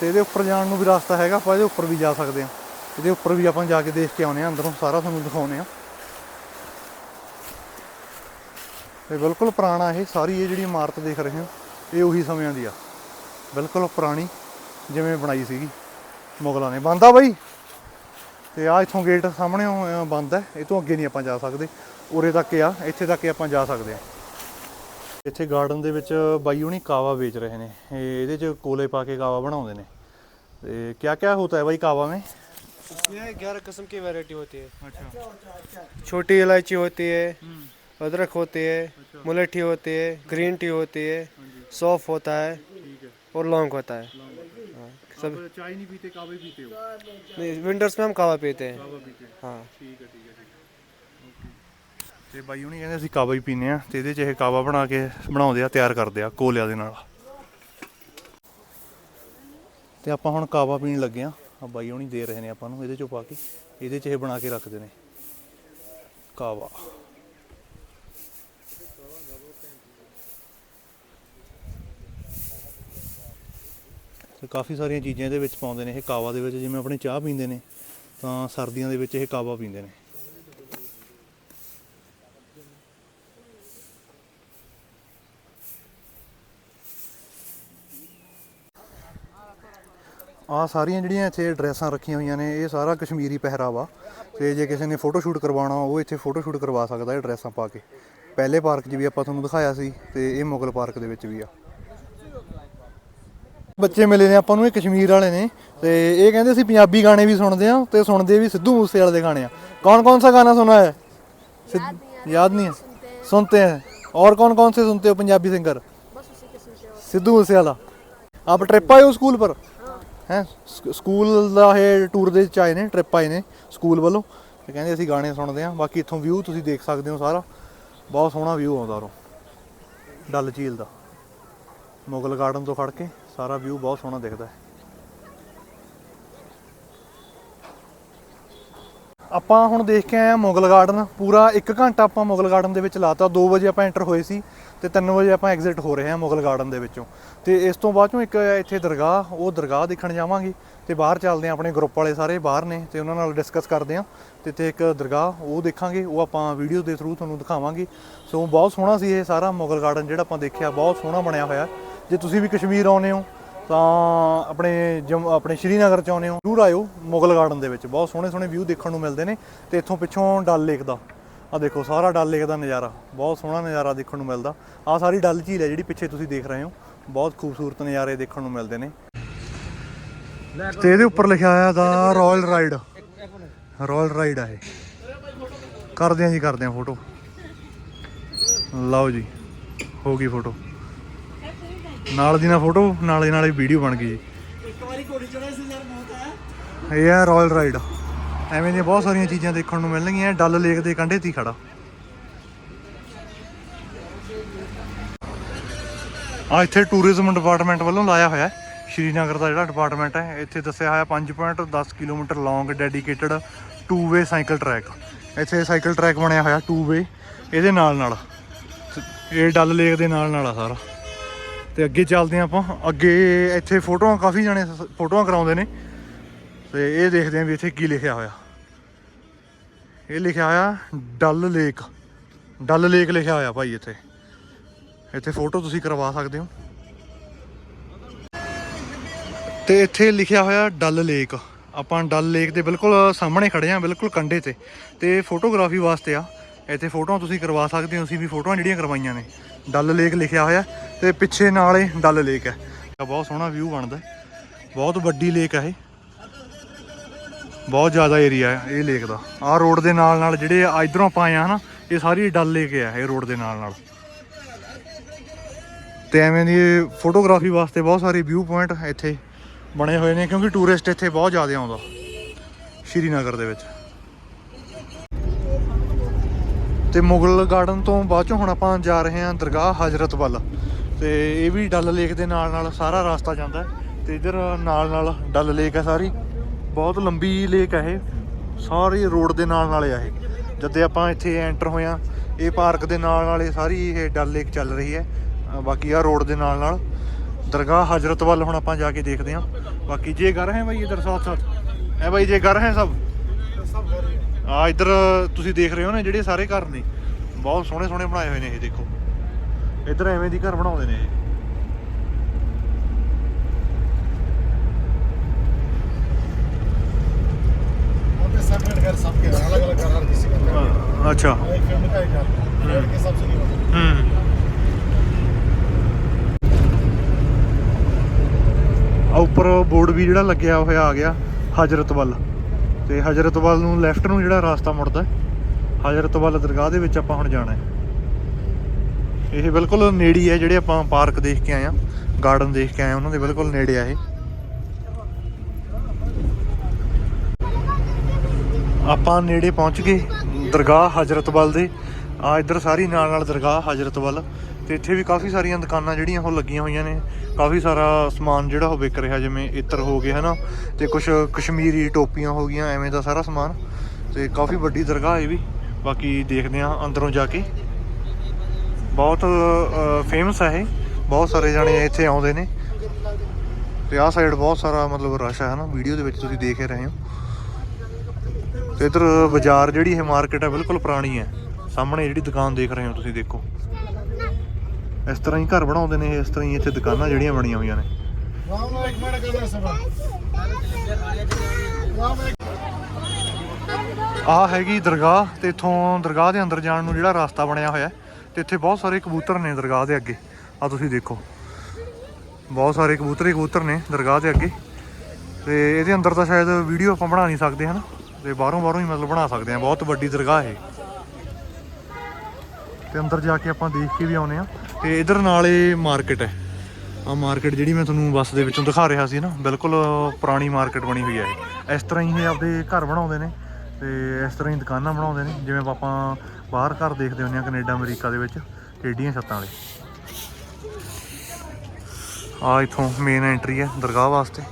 S1: ਤੇ ਇਹਦੇ ਉੱਪਰ ਜਾਣ ਨੂੰ ਵੀ ਰਸਤਾ ਹੈਗਾ, ਆਪਾਂ ਇਹਦੇ ਉੱਪਰ ਵੀ ਜਾ ਸਕਦੇ ਹਾਂ। ਇਹਦੇ ਉੱਪਰ ਵੀ ਆਪਾਂ ਜਾ ਕੇ ਦੇਖ ਕੇ ਆਉਨੇ ਆ ਅੰਦਰੋਂ ਸਾਰਾ ਤੁਹਾਨੂੰ ਦਿਖਾਉਨੇ ਆ ਇਹ ਬਿਲਕੁਲ ਪੁਰਾਣਾ ਇਹ, ਸਾਰੀ ਇਹ ਜਿਹੜੀ ਇਮਾਰਤ ਦੇਖ ਰਹੇ ਹੋ, ਇਹ ਉਹੀ ਸਮਿਆਂ ਦੀ ਆ। ਬਿਲਕੁਲ ਪੁਰਾਣੀ, ਜਿਵੇਂ ਬਣਾਈ ਸੀਗੀ, ਮੁਗਲਾਂ ਨੇ। ਬੰਦਾ ਬਾਈ? ਤੇ ਆ ਇਥੋਂ ਗੇਟ ਸਾਹਮਣੇ ਬੰਦ ਹੈ ਇਹ ਤੋਂ ਅੱਗੇ ਨਹੀਂ ਆਪਾਂ ਜਾ ਸਕਦੇ ਉਰੇ ਤੱਕ ਆ ਇੱਥੇ ਤੱਕ ਹੀ ਆਪਾਂ ਜਾ ਸਕਦੇ ਆ ਇੱਥੇ ਗਾਰਡਨ ਦੇ ਵਿੱਚ ਬਾਈ ਹੁਣੀ ਕਾਵਾ ਵੇਚ ਰਹੇ ਨੇ ਇਹ ਇਹਦੇ ਚ ਕੋਲੇ ਪਾ ਕੇ ਕਾਵਾ ਬਣਾਉਂਦੇ ਨੇ ਤੇ ਕਿਆ ਕਿਆ ਹੋਤਾ ਹੈ ਬਾਈ ਕਾਵਾ में
S2: इसमें ग्यारह किस्म की वैरायटी होती है
S1: अच्छा
S2: छोटी इलायची होती है अदरक होती है मुलेठी होती है ग्रीन टी होती है सौफ होता है
S1: ठीक है
S2: और लौंग होता है हाँ, सब
S1: चाय नहीं पीते कावा पीते हो
S2: नहीं विंटर्स में हम कावा पीते हैं
S1: ਕਾਵਾ ਪੀਤੇ
S2: हाँ
S1: ਠੀਕ ਹੈ ਠੀਕ ਹੈ ਠੀਕ ਹੈ ਤੇ ਬਾਈ ਹੁਣੀ ਕਹਿੰਦੇ ਅਸੀਂ ਕਾਵਾ ਹੀ ਪੀਨੇ ਆ ਤੇ ਇਹਦੇ ਚ ਇਹ ਕਾਵਾ ਬਣਾ ਕੇ ਬਣਾਉਂਦੇ ਆ ਤਿਆਰ ਕਰਦੇ ਆ ਕੋਲਿਆਂ ਦੇ ਨਾਲ ਤੇ ਆਪਾਂ ਹੁਣ ਕਾਵਾ ਪੀਣ ਲੱਗੇ ਆ ਆ ਬਾਈ ਹੁਣੀ ਦੇ ਰਹੇ ਨੇ ਆਪਾਂ ਨੂੰ ਇਹਦੇ ਚੋਂ ਪਾ ਕੇ ਇਹਦੇ ਚ ਇਹ ਬਣਾ ਕੇ ਰੱਖਦੇ ਨੇ ਕਾਵਾ ਤੇ ਕਾਫੀ ਸਾਰੀਆਂ ਚੀਜ਼ਾਂ ਇਹਦੇ ਵਿੱਚ ਪਾਉਂਦੇ ਨੇ, ਇਹ ਕਾਵਾ ਦੇ ਵਿੱਚ ਜਿਵੇਂ ਆਪਣੀ ਚਾਹ ਪੀਂਦੇ ਨੇ, ਤਾਂ ਸਰਦੀਆਂ ਦੇ ਵਿੱਚ ਇਹ ਕਾਵਾ ਪੀਂਦੇ ਨੇ। ਆ ਸਾਰੀਆਂ ਜਿਹੜੀਆਂ ਇੱਥੇ ਡਰੈਸਾਂ ਰੱਖੀਆਂ ਹੋਈਆਂ ਨੇ, ਇਹ ਸਾਰਾ ਕਸ਼ਮੀਰੀ ਪਹਿਰਾਵਾ। ਤੇ ਜੇ ਕਿਸੇ ਨੇ ਫੋਟੋ ਸ਼ੂਟ ਕਰਵਾਉਣਾ, ਉਹ ਇੱਥੇ ਫੋਟੋ ਸ਼ੂਟ ਕਰਵਾ ਸਕਦਾ, ਇਹ ਡਰੈਸਾਂ ਪਾ ਕੇ। ਪਹਿਲੇ ਪਾਰਕ 'ਚ ਵੀ ਆਪਾਂ ਤੁਹਾਨੂੰ ਦਿਖਾਇਆ ਸੀ, ਤੇ ਇਹ ਮੁਗਲ ਪਾਰਕ ਦੇ ਵਿੱਚ ਵੀ ਆ। ਬੱਚੇ ਮਿਲੇ ਨੇ ਆਪਾਂ ਨੂੰ ਇਹ ਕਸ਼ਮੀਰ ਵਾਲੇ ਨੇ ਤੇ ਇਹ ਕਹਿੰਦੇ ਅਸੀਂ ਪੰਜਾਬੀ ਗਾਣੇ ਵੀ ਸੁਣਦੇ ਆ ਤੇ ਸੁਣਦੇ ਵੀ ਸਿੱਧੂ ਮੂਸੇ ਵਾਲੇ ਦੇ ਗਾਣੇ ਆ। ਕੌਣ ਕੌਣ ਸਾ ਗਾਣਾ ਸੁਣਾ ਹੈ? ਯਾਦ ਨਹੀਂ ਹੈ ਸੁਣਤੇ ਹੈ ਔਰ ਕੌਣ ਕੌਣ ਸੇ ਸੁਣਤੇ हो पंजाबी सिंगर सिद्धू मूसेवाला आप ट्रिप आए हो स्कूल पर ਹੈ ਸਕੂਲ ਦਾ ਇਹ ਟੂਰ ਦੇ ਚ ਆਏ ਨੇ ਟ੍ਰਿਪ ਆਏ ਨੇ ਸਕੂਲ ਵੱਲੋਂ। ਤੇ ਕਹਿੰਦੇ ਅਸੀਂ ਗਾਣੇ ਸੁਣਦੇ ਆਂ ਬਾਕੀ ਇੱਥੋਂ ਵਿਊ ਤੁਸੀਂ ਦੇਖ ਸਕਦੇ ਹੋ ਸਾਰਾ। ਬਹੁਤ ਸੋਹਣਾ ਵਿਊ ਆਉਂਦਾ ਰੋ ਡੱਲ ਝੀਲ ਦਾ। ਮੁਗਲ ਗਾਰਡਨ ਤੋਂ ਫੜ ਕੇ। ਸਾਰਾ ਵਿਊ ਬਹੁਤ ਸੋਹਣਾ ਦਿਖਦਾ ਹੈ। ਆਪਾਂ ਹੁਣ ਦੇਖ ਕੇ ਆਏ ਆ ਮੁਗਲ ਗਾਰਡਨ ਪੂਰਾ 1 ਘੰਟਾ ਆਪਾਂ ਮੁਗਲ ਗਾਰਡਨ ਦੇ ਵਿੱਚ ਲਾਤਾ 2 ਵਜੇ ਆਪਾਂ ਐਂਟਰ ਹੋਏ ਸੀ ਤੇ 3 ਵਜੇ ਆਪਾਂ ਐਗਜ਼ਿਟ ਹੋ ਰਹੇ ਹਾਂ ਮੁਗਲ ਗਾਰਡਨ ਦੇ ਵਿੱਚੋਂ। ਤੇ ਇਸ ਤੋਂ ਬਾਅਦ ਚੋਂ ਇੱਕ ਇੱਥੇ ਦਰਗਾਹ, ਉਹ ਦਰਗਾਹ ਦੇਖਣ ਜਾਵਾਂਗੇ ਤੇ ਬਾਹਰ ਚੱਲਦੇ ਆ ਆਪਣੇ ਗਰੁੱਪ ਵਾਲੇ ਸਾਰੇ ਬਾਹਰ ਨੇ ਤੇ ਉਹਨਾਂ ਨਾਲ ਡਿਸਕਸ ਕਰਦੇ ਆ ਤੇ ਇੱਥੇ ਇੱਕ ਦਰਗਾਹ, ਉਹ ਦੇਖਾਂਗੇ, ਉਹ ਆਪਾਂ ਵੀਡੀਓ ਦੇ ਥਰੂ ਤੁਹਾਨੂੰ ਦਿਖਾਵਾਂਗੇ। ਸੋ ਬਹੁਤ ਸੋਹਣਾ ਸੀ ਇਹ ਸਾਰਾ ਮੁਗਲ ਗਾਰਡਨ ਜਿਹੜਾ ਆਪਾਂ ਦੇਖਿਆ, ਬਹੁਤ ਸੋਹਣਾ ਬਣਿਆ ਹੋਇਆ। ਜੇ ਤੁਸੀਂ ਵੀ ਕਸ਼ਮੀਰ ਆਉਨੇ ਹੋ, ਤਾਂ ਆਪਣੇ ਜੰਮ, ਆਪਣੇ ਸ਼੍ਰੀਨਗਰ ਚ ਆਉਨੇ ਹੋ, ਜ਼ਰੂਰ ਆਇਓ ਮੁਗਲ ਗਾਰਡਨ ਦੇ ਵਿੱਚ। ਬਹੁਤ ਸੋਹਣੇ ਸੋਹਣੇ ਵਿਊ ਦੇਖਣ ਨੂੰ ਮਿਲਦੇ ਨੇ ਤੇ ਇੱਥੋਂ ਪਿੱਛੋਂ ਡਲ ਲੇਕ ਦਾ। ਆ ਦੇਖੋ, ਸਾਰਾ ਡਲ ਲੇਕ ਦਾ ਨਜ਼ਾਰਾ। ਬਹੁਤ ਸੋਹਣਾ ਨਜ਼ਾਰਾ ਦੇਖਣ ਨੂੰ ਮਿਲਦਾ। ਆ ਸਾਰੀ ਡਲ ਝੀਲ ਹੈ ਜਿਹੜੀ ਪਿੱਛੇ ਤੁਸੀਂ ਦੇਖ ਰਹੇ ਹੋ। ਬਹੁਤ ਖੂਬਸੂਰਤ ਨਜ਼ਾਰੇ ਦੇਖਣ ਨੂੰ ਮਿਲਦੇ ਨੇ। ਤੇ ਇਹਦੇ ਉੱਪਰ ਲਿਖਿਆ ਹੋਇਆ the royal ride royal ride ਆ ਇਹ। ਕਰਦੇ ਆ ਜੀ, ਕਰਦੇ ਆ ਫੋਟੋ ਲਓ ਜੀ, ਹੋ ਗਈ ਫੋਟੋ ਨਾਲ ਦੀ ਨਾਲ ਫੋਟੋ ਨਾਲ ਦੀ ਨਾਲ ਹੀ ਵੀਡੀਓ ਬਣ ਗਈ
S3: ਇੱਕ ਵਾਰੀ ਘੋੜੀ ਚੜਾਈ ਸੀ ਯਾਰ ਬਹੁਤ ਹੈ
S1: ਇਹ ਹੈ ਰਾਇਲ ਰਾਈਡ ਐਵੇਂ ਦੀਆਂ ਬਹੁਤ ਸਾਰੀਆਂ ਚੀਜ਼ਾਂ ਦੇਖਣ ਨੂੰ ਮਿਲਣਗੀਆਂ ਡਲ ਲੇਕ ਦੇ ਕੰਢੇ ਤੇ ਖੜਾ। ਆ ਇੱਥੇ ਟੂਰਿਜ਼ਮ ਡਿਪਾਰਟਮੈਂਟ ਵੱਲੋਂ ਲਾਇਆ ਹੋਇਆ ਹੈ। ਸ਼੍ਰੀਨਗਰ ਦਾ ਜਿਹੜਾ ਡਿਪਾਰਟਮੈਂਟ ਹੈ ਇੱਥੇ ਦੱਸਿਆ ਹੋਇਆ 5.10 kilometre long dedicated two way cycle track ਇੱਥੇ ਸਾਈਕਲ ਟਰੈਕ ਬਣਿਆ ਹੋਇਆ ਟੂ ਵੇ ਇਹਦੇ ਨਾਲ ਨਾਲ ਇਹ ਡਲ ਲੇਕ ਦੇ ਨਾਲ ਨਾਲ ਆ ਸਾਰਾ। ਤੇ ਅੱਗੇ ਚੱਲਦੇ ਹਾਂ ਆਪਾਂ। ਅੱਗੇ ਇੱਥੇ ਫੋਟੋਆਂ ਕਾਫੀ ਜਾਣੇ ਫੋਟੋਆਂ ਕਰਾਉਂਦੇ ਨੇ। ਤੇ ਇਹ ਦੇਖਦੇ ਆਂ ਵੀ ਇੱਥੇ ਕੀ ਲਿਖਿਆ ਹੋਇਆ। ਇਹ ਲਿਖਿਆ ਹੋਇਆ, ਡਲ ਲੇਕ। ਡਲ ਲੇਕ ਲਿਖਿਆ ਹੋਇਆ ਭਾਈ ਇੱਥੇ। ਇੱਥੇ ਫੋਟੋ ਤੁਸੀਂ ਕਰਵਾ ਸਕਦੇ ਹੋ। ਤੇ ਇੱਥੇ ਲਿਖਿਆ ਹੋਇਆ ਡਲ ਲੇਕ। ਆਪਾਂ ਡਲ ਲੇਕ ਦੇ ਬਿਲਕੁਲ ਸਾਹਮਣੇ ਖੜੇ ਆ ਬਿਲਕੁਲ ਕੰਢੇ ਤੇ। ਤੇ ਫੋਟੋਗ੍ਰਾਫੀ ਵਾਸਤੇ ਆ। ਇੱਥੇ ਫੋਟੋਆਂ ਤੁਸੀਂ ਕਰਵਾ ਸਕਦੇ ਹੋ, ਅਸੀਂ ਵੀ ਫੋਟੋਆਂ ਜਿਹੜੀਆਂ ਕਰਵਾਈਆਂ ਨੇ। ਡਲ ਲੇਕ ਲਿਖਿਆ ਹੋਇਆ ਤੇ ਪਿੱਛੇ ਨਾਲ ਨਾਲੇ ਡਲ ਲੇਕ ਹੈ। ਬਹੁਤ ਸੋਹਣਾ ਵਿਊ ਬਣਦਾ ਬਹੁਤ ਵੱਡੀ ਲੇਕ ਹੈ ਇਹ। ਬਹੁਤ ਜ਼ਿਆਦਾ ਏਰੀਆ ਹੈ ਇਹ ਲੇਕ ਦਾ। ਆਹ ਰੋਡ ਦੇ ਨਾਲ ਨਾਲ ਜਿਹੜੇ ਆ ਇਧਰੋਂ ਆਪਾਂ ਆਏ ਆ ਹਨਾ, ਇਹ ਸਾਰੀ ਡਲ ਲੇਕ ਹੈ ਇਹ ਰੋਡ ਦੇ ਨਾਲ ਨਾਲ। ਤੇ ਐਵੇਂ ਦੀ ਫੋਟੋਗ੍ਰਾਫੀ ਵਾਸਤੇ ਬਹੁਤ ਸਾਰੇ ਵਿਊ ਪੁਆਇੰਟ ਇੱਥੇ ਬਣੇ ਹੋਏ ਨੇ ਕਿਉਂਕਿ ਟੂਰਿਸਟ ਇੱਥੇ ਬਹੁਤ ਜ਼ਿਆਦਾ ਆਉਂਦਾ। ਸ਼੍ਰੀਨਗਰ ਦੇ ਵਿੱਚ। ਤੇ ਮੁਗਲ ਗਾਰਡਨ ਤੋਂ ਬਾਅਦ ਚੋਂ ਹੁਣ ਆਪਾਂ ਜਾ ਰਹੇ ਹਾਂ ਦਰਗਾਹ ਹਜ਼ਰਤ ਵੱਲ। ਤੇ ਇਹ ਵੀ ਡਲ ਲੇਕ ਦੇ ਨਾਲ ਨਾਲ ਸਾਰਾ ਰਸਤਾ ਜਾਂਦਾ ਹੈ ਤੇ ਇਧਰ ਨਾਲ ਨਾਲ ਡਲ ਲੇਕ ਹੈ ਸਾਰੀ। ਬਹੁਤ ਲੰਬੀ ਲੇਕ ਹੈ ਇਹ। ਸਾਰੀ ਰੋਡ ਦੇ ਨਾਲ ਨਾਲ ਆ ਇਹ। ਜਦ ਆਪਾਂ ਇੱਥੇ ਐਂਟਰ ਹੋਇਆ ਇਹ ਪਾਰਕ ਦੇ ਨਾਲ ਨਾਲ ਇਹ ਸਾਰੀ ਇਹ ਡਲ ਲੇਕ ਚੱਲ ਰਹੀ ਹੈ। ਬਾਕੀ ਆ ਰੋਡ ਦੇ ਨਾਲ ਨਾਲ। ਦਰਗਾਹ ਹਜ਼ਰਤ ਵੱਲ ਹੁਣ ਆਪਾਂ ਜਾ ਕੇ ਦੇਖਦੇ ਹਾਂ। ਬਾਕੀ ਜੇ ਘਰ ਹੈ ਭਾਈ ਇਧਰ ਸਾਥ ਸਾਥ ਹੈ ਭਾਈ ਜੇ ਘਰ ਹੈ ਸਭ? ਆ ਇੱਧਰ ਤੁਸੀਂ ਦੇਖ ਰਹੇ ਹੋ ਨਾ ਜਿਹੜੇ ਸਾਰੇ ਘਰ ਨੇ ਬਹੁਤ ਸੋਹਣੇ ਸੋਹਣੇ ਬਣਾਏ ਹੋਏ ਨੇ ਇਹ ਦੇਖੋ ਇੱਧਰ ਐਵੇਂ ਦੀ ਘਰ ਬਣਾਉਂਦੇ ਨੇ ਇਹ
S3: वहाँ पे सेपरेट घर सबके अलग अलग घर हर किसी का
S1: ਤੇ ਹਜ਼ਰਤ ਵੱਲ ਨੂੰ ਲੈਫਟ ਨੂੰ ਜਿਹੜਾ ਰਾਸਤਾ ਮੁੜਦਾ ਹੈ, ਹਜ਼ਰਤ ਵੱਲ ਦਰਗਾਹ ਦੇ ਵਿੱਚ ਆਪਾਂ ਹੁਣ ਜਾਣਾ ਹੈ। ਇਹ ਬਿਲਕੁਲ ਨੇੜੇ ਹੈ ਜਿਹੜੇ ਆਪਾਂ ਪਾਰਕ ਦੇਖ ਕੇ ਆਏ ਆ ਗਾਰਡਨ ਦੇਖ ਕੇ ਆਏ ਉਹਨਾਂ ਦੇ ਬਿਲਕੁਲ ਨੇੜੇ ਆ ਇਹ। ਆਪਾਂ ਨੇੜੇ ਪਹੁੰਚ ਗਏ ਦਰਗਾਹ ਹਜ਼ਰਤ ਵੱਲ ਦੇ। ਆ ਇੱਧਰ ਸਾਰੀ ਨਾਲ ਨਾਲ ਦਰਗਾਹ ਹਜ਼ਰਤ ਵੱਲ ਤੇ ਇੱਥੇ ਵੀ ਕਾਫੀ ਸਾਰੀਆਂ ਦੁਕਾਨਾਂ ਜਿਹੜੀਆਂ ਉਹ ਲੱਗੀਆਂ ਹੋਈਆਂ ਨੇ। ਕਾਫੀ ਸਾਰਾ ਸਮਾਨ ਜਿਹੜਾ ਉਹ ਵਿਕ ਰਿਹਾ, ਜਿਵੇਂ ਇਤਰ ਹੋ ਗਏ, ਹਨਾ? ਤੇ ਕੁਝ ਕਸ਼ਮੀਰੀ ਟੋਪੀਆਂ ਹੋ ਗਈਆਂ, ਐਵੇਂ ਦਾ ਸਾਰਾ ਸਮਾਨ। ਤੇ ਕਾਫੀ ਵੱਡੀ ਦਰਗਾਹ ਇਹ ਵੀ। ਬਾਕੀ ਦੇਖਦੇ ਆ ਅੰਦਰੋਂ ਜਾ ਕੇ। ਬਹੁਤ ਫੇਮਸ ਹੈ ਇਹ। ਬਹੁਤ ਸਾਰੇ ਜਾਣੇ ਇੱਥੇ ਆਉਂਦੇ ਨੇ। ਤੇ ਆਹ ਸਾਈਡ ਬਹੁਤ ਸਾਰਾ ਮਤਲਬ ਰਸ਼ ਹੈ ਨਾ ਵੀਡੀਓ ਦੇ ਵਿੱਚ ਤੁਸੀਂ ਦੇਖ ਰਹੇ ਹੋ। ਤੇ ਇਧਰ ਬਾਜ਼ਾਰ ਜਿਹੜੀ ਇਹ ਮਾਰਕੀਟ ਹੈ ਬਿਲਕੁਲ ਪੁਰਾਣੀ ਹੈ। ਸਾਹਮਣੇ ਜਿਹੜੀ ਦੁਕਾਨ ਦੇਖ ਰਹੇ ਹੋ ਤੁਸੀਂ, ਦੇਖੋ। ਇਸ ਤਰ੍ਹਾਂ ਹੀ ਘਰ ਬਣਾਉਂਦੇ ਨੇ, ਇਸ ਤਰ੍ਹਾਂ ਹੀ ਇੱਥੇ ਦੁਕਾਨਾਂ ਜਿਹੜੀਆਂ ਬਣੀਆਂ ਹੋਈਆਂ ਨੇ। ਆਹ ਹੈਗੀ ਦਰਗਾਹ ਤੇ ਇਥੋਂ ਦਰਗਾਹ ਦੇ ਅੰਦਰ ਜਾਣ ਨੂੰ ਜਿਹੜਾ ਰਸਤਾ ਬਣਿਆ ਹੋਇਆ ਤੇ ਇੱਥੇ ਬਹੁਤ ਸਾਰੇ ਕਬੂਤਰ ਨੇ ਦਰਗਾਹ ਦੇ ਅੱਗੇ। ਆ ਤੁਸੀਂ ਦੇਖੋ। ਬਹੁਤ ਸਾਰੇ ਕਬੂਤਰ ਹੀ ਕਬੂਤਰ ਨੇ ਦਰਗਾਹ ਦੇ ਅੱਗੇ। ਤੇ ਇਹਦੇ ਅੰਦਰ ਤਾਂ ਸ਼ਾਇਦ ਵੀਡੀਓ ਆਪਾਂ ਬਣਾ ਨਹੀਂ ਸਕਦੇ, ਹਨ? ਤੇ ਬਾਹਰੋਂ ਬਾਹਰੋਂ ਹੀ ਮਤਲਬ ਬਣਾ ਸਕਦੇ ਆ ਬਹੁਤ ਵੱਡੀ ਦਰਗਾਹ ਹੈ ਤੇ ਅੰਦਰ ਜਾ ਕੇ ਆਪਾਂ ਦੇਖ ਕੇ ਵੀ ਆਉਨੇ ਆ ਤੇ ਇਧਰ ਨਾਲੇ ਮਾਰਕੀਟ ਹੈ। ਆ ਮਾਰਕੀਟ ਜਿਹੜੀ ਮੈਂ ਤੁਹਾਨੂੰ ਬੱਸ ਦੇ ਵਿੱਚੋਂ ਦਿਖਾ ਰਿਹਾ ਸੀ ਨਾ, ਬਿਲਕੁਲ ਪੁਰਾਣੀ ਮਾਰਕੀਟ ਬਣੀ ਹੋਈ ਹੈ ਇਸ ਤਰ੍ਹਾਂ ਹੀ ਇਹ ਆਪਦੇ ਘਰ ਬਣਾਉਂਦੇ ਨੇ ਤੇ ਇਸ ਤਰ੍ਹਾਂ ਹੀ ਦੁਕਾਨਾਂ ਬਣਾਉਂਦੇ ਨੇ। ਜਿਵੇਂ ਆਪਾਂ ਬਾਹਰ ਘਰ ਦੇਖਦੇ ਹੁੰਦੇ ਆ ਕੈਨੇਡਾ, ਅਮਰੀਕਾ ਦੇ ਵਿੱਚ ਟੇਡੀਆਂ ਛੱਤਾਂ ਵਾਲੇ। ਆ ਇਥੋਂ ਮੇਨ ਐਂਟਰੀ ਹੈ ਦਰਗਾਹ ਵਾਸਤੇ।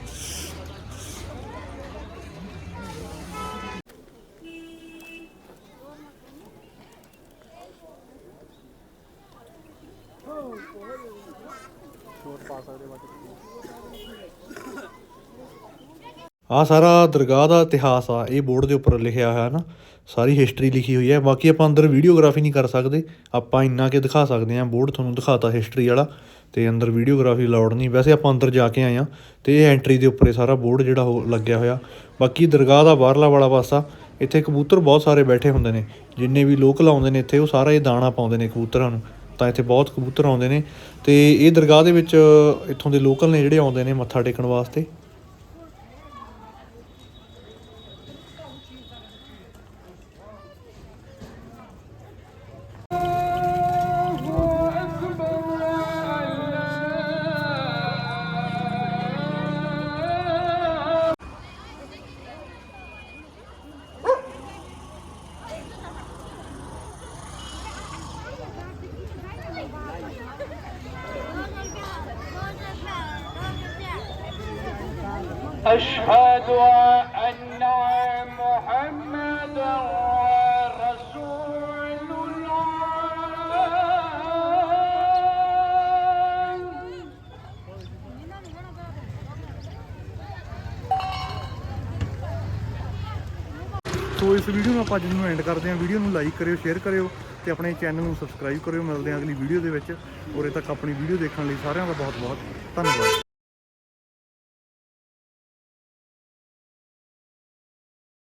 S1: ਆ ਸਾਰਾ ਦਰਗਾਹ ਦਾ ਇਤਿਹਾਸ ਆ, ਇਹ ਬੋਰਡ ਦੇ ਉੱਪਰ ਲਿਖਿਆ ਹੋਇਆ ਹੈ ਨਾ, ਸਾਰੀ ਹਿਸਟਰੀ ਲਿਖੀ ਹੋਈ ਹੈ। ਬਾਕੀ ਆਪਾਂ ਅੰਦਰ ਵੀਡੀਓਗ੍ਰਾਫੀ ਨਹੀਂ ਕਰ ਸਕਦੇ, ਆਪਾਂ ਇੰਨਾ ਕਿ ਦਿਖਾ ਸਕਦੇ ਹਾਂ, ਬੋਰਡ ਤੁਹਾਨੂੰ ਦਿਖਾਤਾ ਹਿਸਟਰੀ ਵਾਲਾ, ਤੇ ਅੰਦਰ ਵੀਡੀਓਗ੍ਰਾਫੀ ਲਾਉਡ ਨਹੀਂ। ਵੈਸੇ ਆਪਾਂ ਅੰਦਰ ਜਾ ਕੇ ਆਏ ਆ ਤੇ ਇਹ ਐਂਟਰੀ ਦੇ ਉੱਪਰ ਸਾਰਾ ਬੋਰਡ ਜਿਹੜਾ ਉਹ ਲੱਗਿਆ ਹੋਇਆ। ਬਾਕੀ ਦਰਗਾਹ ਦਾ ਬਾਹਰਲਾ ਵਾਲਾ ਪਾਸਾ, ਇੱਥੇ ਕਬੂਤਰ ਬਹੁਤ ਸਾਰੇ ਬੈਠੇ ਹੁੰਦੇ ਨੇ, ਜਿੰਨੇ ਵੀ ਲੋਕਲ ਆਉਂਦੇ ਨੇ ਇੱਥੇ, ਉਹ ਸਾਰਾ ਇਹ ਦਾਣਾ ਪਾਉਂਦੇ ਨੇ ਕਬੂਤਰਾਂ ਨੂੰ, ਤਾਂ ਇੱਥੇ ਬਹੁਤ ਕਬੂਤਰ ਆਉਂਦੇ ਨੇ। ਤੇ ਇਹ ਦਰਗਾਹ ਦੇ ਵਿੱਚ ਇੱਥੋਂ ਦੇ ਲੋਕਲ ਨੇ ਜਿਹੜੇ ਆਉਂਦੇ ਨੇ ਮੱਥਾ ਟੇਕਣ ਵਾਸਤੇ।
S4: أشهد أن محمدا رسول الله
S1: ਸੋ ਇਸ ਵੀਡੀਓ ਨੂੰ ਆਪਾਂ ਅੱਜ ਨੂੰ ਐਂਡ ਕਰਦੇ ਹਾਂ ਵੀਡੀਓ ਨੂੰ ਲਾਈਕ ਕਰਿਓ ਸ਼ੇਅਰ ਕਰਿਓ ਤੇ ਆਪਣੇ ਚੈਨਲ ਨੂੰ ਸਬਸਕ੍ਰਾਈਬ ਕਰਿਓ ਮਿਲਦੇ ਹਾਂ ਅਗਲੀ ਵੀਡੀਓ ਦੇ ਵਿੱਚ ਉਰੇ ਤੱਕ ਆਪਣੀ ਵੀਡੀਓ ਦੇਖਣ ਲਈ ਸਾਰਿਆਂ ਦਾ ਬਹੁਤ ਬਹੁਤ ਧੰਨਵਾਦ